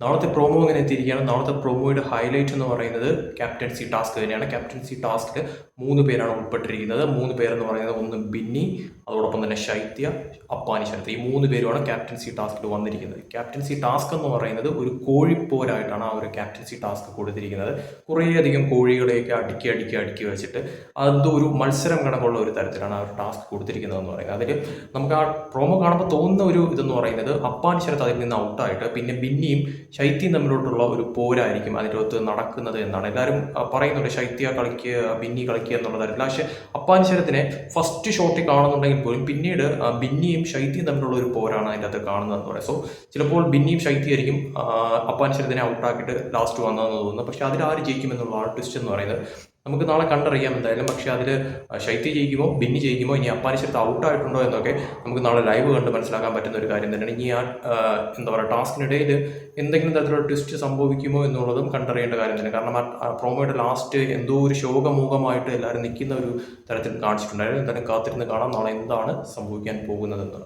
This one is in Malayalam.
നാളത്തെ പ്രോമോ ഇങ്ങനെ എത്തിയിരിക്കുകയാണ്? നാളത്തെ പ്രോമോയുടെ ഹൈലൈറ്റ് എന്ന് പറയുന്നത് ക്യാപ്റ്റൻസി ടാസ്ക് തന്നെയാണ്. ക്യാപ്റ്റൻസി ടാസ്കിൽ മൂന്ന് പേരാണ് ഉൾപ്പെട്ടിരിക്കുന്നത്. മൂന്ന് പേരെന്ന് പറയുന്നത് ഒന്ന് ബിന്നി അതോടൊപ്പം തന്നെ ശൈത്യ അപ്പാനി ശരത്ത് ഈ മൂന്ന് പേരുമാണ് ക്യാപ്റ്റൻസി ടാസ്കിൽ വന്നിരിക്കുന്നത്. ക്യാപ്റ്റൻസി ടാസ്ക് എന്ന് പറയുന്നത് ഒരു കോഴിപ്പോരായിട്ടാണ് ആ ഒരു ക്യാപ്റ്റൻസി ടാസ്ക് കൊടുത്തിരിക്കുന്നത്. കുറേയധികം കോഴികളെയൊക്കെ അടുക്കി അടുക്കി അടുക്കി വെച്ചിട്ട് അത് ഒരു മത്സരം കണക്കുള്ള ഒരു തരത്തിലാണ് ആ ഒരു ടാസ്ക് കൊടുത്തിരിക്കുന്നതെന്ന് പറയുന്നത്. അതിൽ നമുക്ക് ആ പ്രോമോ കാണുമ്പോൾ തോന്നുന്ന ഒരു ഇതെന്ന് പറയുന്നത് അപ്പാനി ശരത്ത് അതിൽ നിന്ന് ഔട്ടായിട്ട് പിന്നെ ബിന്നിയും ശൈത്യം തമ്മിലോട്ടുള്ള ഒരു പോരായിരിക്കും അതിന്റെ അകത്ത് നടക്കുന്നത് എന്നാണ്. എല്ലാവരും പറയുന്നുണ്ട് ശൈത്യ കളിക്കുക ബിന്നി കളിക്കുക എന്നുള്ളതായിരുന്നു. പക്ഷേ അപ്പാനിശ്വരത്തിനെ ഫസ്റ്റ് ഷോട്ടിൽ കാണുന്നുണ്ടെങ്കിൽ പോലും പിന്നീട് ബിന്നിയും ശൈത്യം തമ്മിലുള്ള ഒരു പോരാണ് അതിന്റെ അകത്ത് കാണുന്നതെന്ന് പറയാം. സോ ചിലപ്പോൾ ബിന്നിയും ശൈത്യമായിരിക്കും അപ്പാനിശ്വരത്തിനെ ഔട്ടാക്കിയിട്ട് ലാസ്റ്റ് വന്നതെന്ന് തോന്നുന്നു. പക്ഷേ അതിൽ ആര് ജയിക്കുമെന്നുള്ള എന്നുള്ള ട്വിസ്റ്റ് എന്ന് പറയുന്നത് നമുക്ക് നാളെ കണ്ടറിയാം എന്തായാലും. പക്ഷേ അതിൽ ശൈത്യ ജയിക്കുമോ ബിന്നി ജയിക്കുമോ ഇനി അപ്പാനിശരത്ത് ഔട്ടായിട്ടുണ്ടോ എന്നൊക്കെ നമുക്ക് നാളെ ലൈവ് കണ്ട് മനസ്സിലാക്കാൻ പറ്റുന്ന ഒരു കാര്യം തന്നെയാണ്. ഇനി ആ, എന്താ പറയുക ടാസ്കിനിടയിൽ എന്തെങ്കിലും തരത്തിലുള്ള ട്വിസ്റ്റ് സംഭവിക്കുമോ എന്നുള്ളതും കണ്ടറിയേണ്ട കാര്യം തന്നെ. കാരണം ആ പ്രോമോയുടെ ലാസ്റ്റ് എന്തോ ഒരു ശോകമൂഖമായിട്ട് എല്ലാവരും നിൽക്കുന്ന ഒരു തരത്തിൽ കാണിച്ചിട്ടുണ്ടായിരുന്നു. എന്തായാലും കാത്തിരുന്ന് കാണാം നാളെ എന്താണ് സംഭവിക്കാൻ പോകുന്നതെന്ന്.